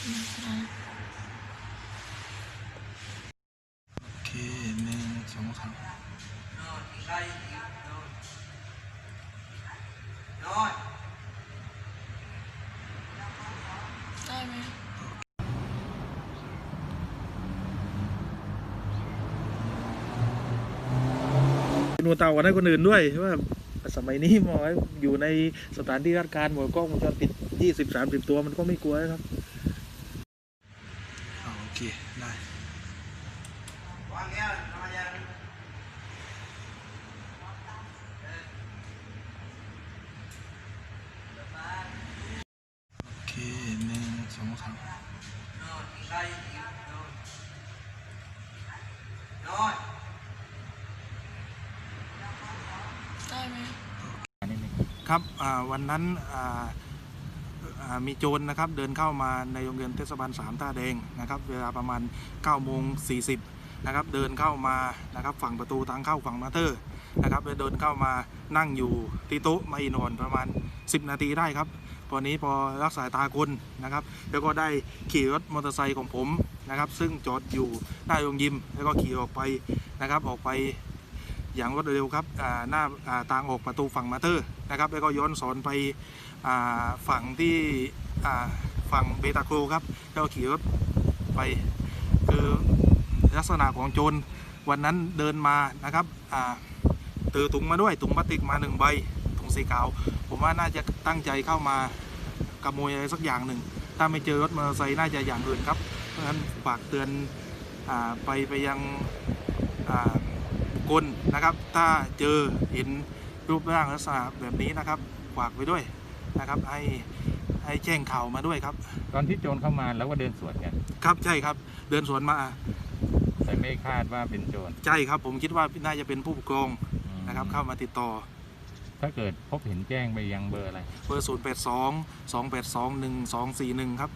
โอเคหนึ่งสองสามได้ไหมนูเต่ากันให้คนอื่นด้วยว่าสมัยนี้มออยู่ในสถานที่ราชการหมดกล้องวงจรปิดยี่สิบสามสิบตัวมันก็ไม่กลัวครับ โอเคหนึ่งสองสาม rồi đây rồi rồi ได้ไหมครับ อ่า วันนั้น อ่าอ่ามีโจรนะครับ เดินเข้ามาในโรงเรียนเทศบาลสามท่าแดงนะครับ เวลาประมาณ9โมง40 นะครับเดินเข้ามานะครับฝั่งประตูทางเข้าฝั่งมาเตอร์นะครับเดินเข้ามานั่งอยู่ที่โต๊ะไม่นอนประมาณ 10 นาทีได้ครับพอนนี้พอรักษาตาคนนะครับ แล้วก็ได้ขี่รถมอเตอร์ไซค์ของผมนะครับ ซึ่งจอดอยู่หน้าโรงยิม แล้วก็ขี่ออกไปนะครับออกไปอย่างรวดเร็วครับหน้าทางออกประตูฝั่งมาเตอร์นะครับ แล้วก็ย้อนสอนไปฝั่งที่ฝั่งเบตาโครครับแล้วขี่รถไปคือ ลักษณะของโจรวันนั้นเดินมานะครับอ่าถือถุงมาด้วยถุงพลาสติกมาหนึ่งใบถุงสีขาว ผมว่าน่าจะตั้งใจเข้ามาขโมยอะไรสักอย่างหนึ่ง ถ้าไม่เจอรถมอเตอร์ไซค์น่าจะอย่างอื่นครับ เพราะฉะนั้นฝากเตือนอาไปไปยังอ่าคนนะครับ ถ้าเจอเห็นรูปร่างลักษณะแบบนี้นะครับฝากไว้ด้วยนะครับให้ให้แจ้งข่าวมาด้วยครับ ตอนที่โจรเข้ามาแล้วก็เดินสวนกันครับใช่ครับ เดินสวนมา แต่ไม่คาดว่าเป็นโจรใช่ครับ ผมคิดว่าน่าจะเป็นผู้ปกครองอืมนะครับ เข้ามาติดต่อ ถ้าเกิดพบเห็นแจ้งไปยังเบอร์อะไร เบอร์ศูนย์แปดสองสองแปดสองหนึ่งสองสี่หนึ่งครับ